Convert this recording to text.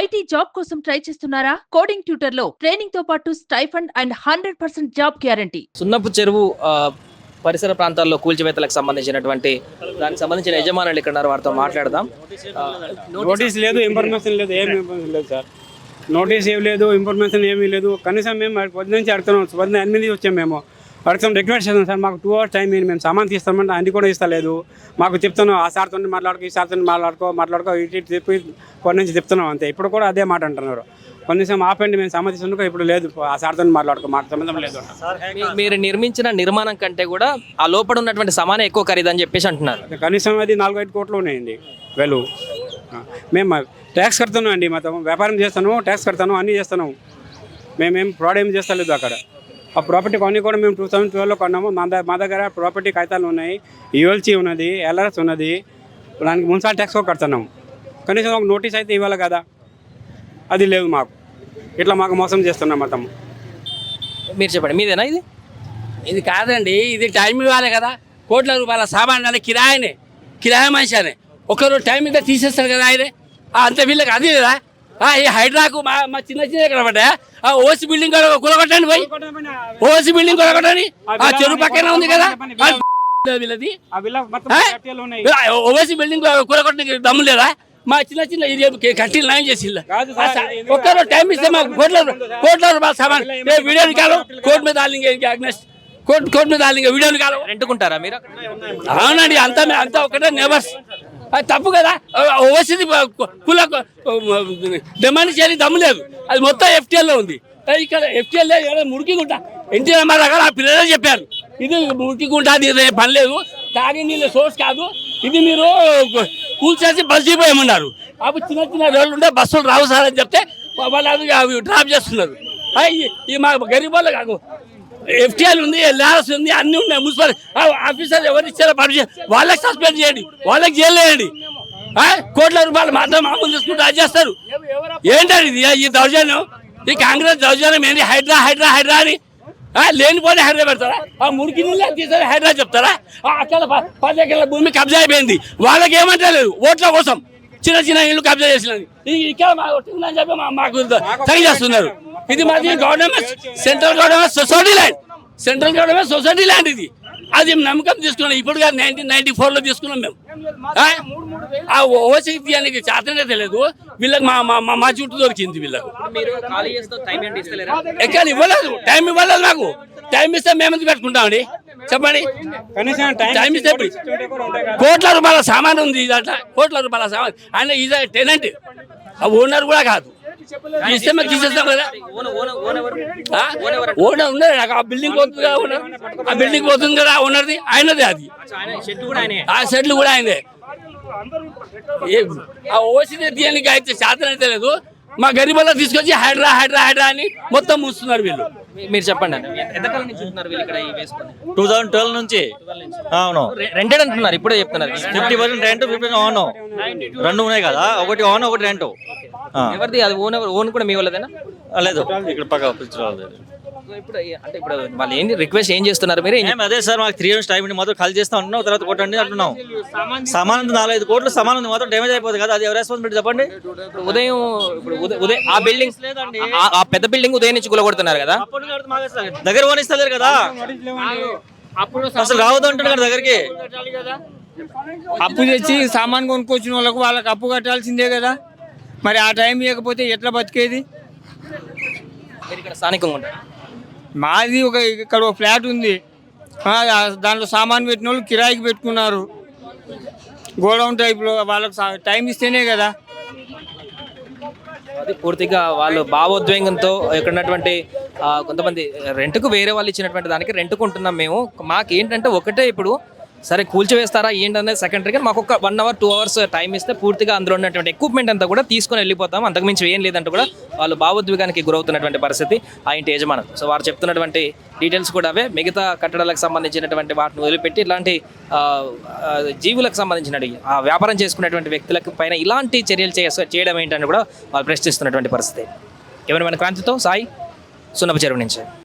IT job కోసం try చేస్తున్నారా? Coding ట్యూటర్లో ట్రైనింగ్తో పాటు stipend and hundred percent job guarantee. సున్నపు చెరువు పరిసర ప్రాంతాల్లో కూల్చివేతలకు సంబంధించినటువంటి దానికి సంబంధించిన యజమానులు ఇక్కడ ఉన్నారు వారితో మాట్లాడదాం. నోటీస్ లేదు ఇన్ఫర్మేషన్ లేదు ఏమి ఇన్ఫర్మేషన్ లేదు సార్. నోటీస్ ఏం లేదు ఇన్ఫర్మేషన్ ఏమీ లేదు. కనీసం మేము పొద్దు నుంచి అడుగుతున్నాం పొద్దున్న ఎనిమిది వచ్చాం మేము. అడుగుతాం రిక్వెస్ట్ చేస్తాం సార్ మాకు టూ అవర్స్ టైం ఇవ్వండి, మేము సామాన్ తీస్తామంటే అది కూడా ఇస్తలేదు. మాకు చెప్తున్నాం ఆ సార్తో మాట్లాడుకో ఈ సార్తో మాట్లాడుకో మాట్లాడుకో ఇటు ఇటు చెప్పి కొన్ని నుంచి చెప్తున్నాం అంతే. ఇప్పుడు కూడా అదే మాట అంటున్నారు. కనీసం ఆపండి మేము సామాన్ తీసుకుంటూ ఇప్పుడు లేదు ఆ సార్తో మాట్లాడుకో మాకు సంబంధం లేదు మీరు నిర్మించిన నిర్మాణం కంటే కూడా ఆ లోపల ఉన్నటువంటి సమానం ఎక్కువ ఖరీదని చెప్పేసి అంటున్నారు. కనీసం అది నాలుగు ఐదు కోట్లు ఉన్నాయండి వెలు. మేము ట్యాక్స్ కడుతున్నాం అండి మొత్తం వ్యాపారం చేస్తాను ట్యాక్స్ కడతాను అన్నీ చేస్తాను మేమేం ఫ్రాడ్ ఏం చేస్తలేదు అక్కడ. ఆ ప్రాపర్టీ కొన్ని కూడా మేము టూ థౌసండ్ ట్వెల్వ్లో కొన్నాము. మా దగ్గర మా దగ్గర ప్రాపర్టీ కాగితాలు ఉన్నాయి. యూఎల్సీ ఉన్నది ఎల్ఆర్ఎస్ ఉన్నది. దానికి మున్సిపల్ ట్యాక్స్ కూడా కడుతున్నాం కనీసం ఒక నోటీస్ అయితే ఇవ్వాలి కదా. అది లేదు మాకు. ఇట్లా మాకు మోసం చేస్తున్నాం మొత్తం మీరు చెప్పండి మీదేనా ఇది? ఇది కాదండి ఇది టైం ఇవ్వాలి కదా. కోట్ల రూపాయల సామాన్ కిరాయనే కిరాయ మనిషి అనే. ఒకరు టైం మీద తీసేస్తారు కదా ఆయనే. అంత వీళ్ళకి అది కదా ఈ హైడ్రాకు మా మా చిన్న చిన్న ఇక్కడ పడ్డా. ఆ ఓసి బిల్డింగ్ కూడా కూలగొట్టండి పోయి. ఓసి బిల్డింగ్ కూలగొట్టండి. ఆ చెరువు పక్కన ఉంది కదా. వీళ్ళది. ఆ, ఓసి బిల్డింగ్ కూలగొట్టడానికి దమ్ము లేదా? మా చిన్న చిన్న ఇది కట్టి న్యాయం చేసి ఒక్కరు టైం ఇస్తే మాకు కోట్ల కోట్ల రూపాయల సామాన్. ఏ వీడియోని కాదు. కోర్టు మీద ఆలింగే అగ్నెస్ట్ కోర్టు కోర్టు మీద ఆలింగే వీడియోని కాదు. రెంట్కుంటారా మీరు? అవునండి అంతా అంతా ఒకటే నేబర్స్ అది తప్పు కదా? ఓసిది కుల డిమాండ్ చేయాలి దమ్ము లేదు. అది మొత్తం ఎఫ్టీఎల్లో ఉంది. ఇక్కడ ఎఫ్టీఎల్ మురికి గుంట ఎన్టీ రామారావు గారు ఆ పిల్లలే చెప్పారు. ఇది మురికి గుంట అది పని లేదు. తాగే నీళ్ళ సోర్స్ కాదు. ఇది మీరు కూల్చేసి బస్సు అయిపోయామన్నారు అప్పుడు చిన్న చిన్న రోడ్లు ఉంటే బస్సులు రావు సార్ అని చెప్తే వాళ్ళు అవి డ్రాప్ చేస్తున్నారు. ఈ- ఈ మా గరీబ్ వాళ్ళు కాదు ఎఫ్టీఆర్ ఉంది ఎల్ఆర్ఎస్ ఉంది అన్ని ఉన్నాయి. మున్సిపల్ ఆ ఆఫీసర్ ఎవరు ఇచ్చారో పర్మిషన్ వాళ్ళకి సస్పెండ్ చేయండి. వాళ్ళకి జైలు వేయండి. కోట్ల రూపాయలు మాత్రం మామూలు తీసుకుంటూ అది చేస్తారు. ఏంటండి ఇది? ఈ దౌర్జన్యం? ఈ కాంగ్రెస్ దౌర్జన్యం ఏంటి హైడ్రా హైడ్రా హైడ్రా అని? లేనిపోతే హైడ్రా పెడతారా? ఆ మురికి నీళ్ళు తీసారా హైడ్రా చెప్తారా? అక్కడ పది ఎకరాల భూమి కబ్జా అయిపోయింది. వాళ్ళకి ఏమంటలేదు? ఓట్ల కోసం చిన్న చిన్న ఇల్లు కబ్జా చేసినది ఇక్కడ మాకు చెప్పి మాకు తగి చేస్తున్నారు. ఇది మాది government central government society line. Central government society land ఇది అది నమ్మకం తీసుకున్నాం. ఇప్పుడు కాదు నైన్టీన్ నైన్టీ ఫోర్లో తీసుకున్నాం మేము. ఆ? ఆ ఓసీ తీయడానికి చేతనే తెలియదు. వీళ్ళకి మా మా- మా- మా చుట్టూ దొరికింది వీళ్ళకు. మీరు ఖాళీ చేస్తూ టైం ఏంటి ఇస్తలేరా ఎక్కడ ఇవ్వలేదు. టైం ఇవ్వలేదు నాకు టైం ఇస్తే మేము ఎందుకు పెట్టుకుంటామండి చెప్పండి. కనీసం టైం టైం ఇస్తే. కోట్ల రూపాయల సామాన్ ఉంది దాంట్లో. కోట్ల రూపాయల సామాన్. ఆయన ఈజ్ టెనెంట్. ఆ ఓనర్ కూడా కాదు. ఇస్తే మేము తీసేస్తాం కదా. ఓన ఓన ఓన ఎవరు? ఆ? ఓనర్ ఉన్నది. నాకు ఆ బిల్డింగ్ పోతుంది కదా ఓనర్. ఆ బిల్డింగ్ పోతుంది కదా ఓనర్ది. ఆయనది అది. ఆ సెట్లు కూడా ఆయనదే ఏ- ఆ ఓసీ తీయడానికి అయితే శాతం అయితే లేదు. మా గరీబల్లో తీసుకొచ్చి హైడ్రా హైడ్రా హైడ్రా అని మొత్తం మూస్తున్నారు వీళ్ళు. మీరు చెప్పండి అన్న. ఎంతకాలం నుంచి ఉంటున్నారు వీళ్ళు ఇక్కడ ఈ వేసుకొని? టూ థౌసండ్ ట్వెల్వ్ నుంచి. అవును. రెంటెడ్ అంటున్నారు ఇప్పుడే చెప్తున్నారు. Fifty percent rent fifty on రెండు ఉన్నాయి కదా ఒకటి ఆన్ ఒకటి రెంట్ ఎవరిది? అది ఓన్ ఓన్ కూడా మీ వాళ్ళదేనా? లేదు. ఇక్కడ పక్క. ఇప్పుడు ఏ- అంటే ఇప్పుడు వాళ్ళు ఏంటి రిక్వెస్ట్ ఏం చేస్తున్నారు మీరు? ఏం ఏం అదే సార్ మాకు త్రీ ఇయర్స్ టైం మాత్రం ఖాళీ చేస్తా ఉంటున్నాం తర్వాత కొట్టండి అంటున్నాం. సమానం నాలుగైదు కోట్లు సమానం ఉంది, మాత్రం డ్యామేజ్ అయిపోతుంది కదా. అది ఎవరు రెస్పాన్సిబిలిటీ చెప్పండి? ఇప్పుడు ఉదయం ఇప్పుడు ఉదయం ఉదయం ఆ బిల్డింగ్ ఆ- ఆ పెద్ద బిల్డింగ్ ఉదయం నుంచి కూలగొడుతున్నారు కదా? దగ్గర పోనిస్తలేరు కదా? అసలు రావద్దు అంటున్నారు కదా దగ్గరికి? అప్పు తెచ్చి సామాన్ కొనుక్కొచ్చిన వాళ్ళకు వాళ్ళకి అప్పు కట్టాల్సిందే కదా. మరి ఆ టైం ఇవ్వకపోతే ఎట్లా బతికేది? మీరు ఇక్కడ స్థానికంగా ఉంటారు? మాది ఒక ఇక్కడ ఒక ఫ్లాట్ ఉంది. దాంట్లో సామాన్ పెట్టిన వాళ్ళు కిరాయికి పెట్టుకున్నారు. గోడౌన్ టైప్లో వాళ్ళకి సా- టైం ఇస్తేనే కదా. అది పూర్తిగా వాళ్ళు భావోద్వేగంతో ఇక్కడ ఉన్నటువంటి కొంతమంది రెంట్కు వేరే వాళ్ళు ఇచ్చినటువంటి దానికి రెంట్కు ఉంటున్నాం మేము. మాకు ఏంటంటే ఒకటే ఇప్పుడు సరే కూల్చివేస్తారా? ఏంటనేది సెకండరీగా మాకు ఒక one hour two hours time ఇస్తే పూర్తిగా అందులో ఉన్నటువంటి ఎక్విప్మెంట్ అంతా కూడా తీసుకొని వెళ్ళిపోతాం. అంతకుమించి ఏం లేదంటే కూడా వాళ్ళు భావోద్వేగానికి గురవుతున్నటువంటి పరిస్థితి ఆ ఇంటి యజమానం సో వారు చెప్తున్నటువంటి డీటెయిల్స్ కూడా అవే. మిగతా కట్టడాలకు సంబంధించినటువంటి వాటిని వదిలిపెట్టి ఇలాంటి జీవులకు సంబంధించిన ఆ వ్యాపారం చేసుకునేటువంటి వ్యక్తులకు పైన ఇలాంటి చర్యలు చేయ- చేయడం ఏంటని కూడా వాళ్ళు ప్రశ్నిస్తున్నటువంటి పరిస్థితి. ఎవరి మన క్రాంతితో? సాయి సున్నప చెరువు నుంచి.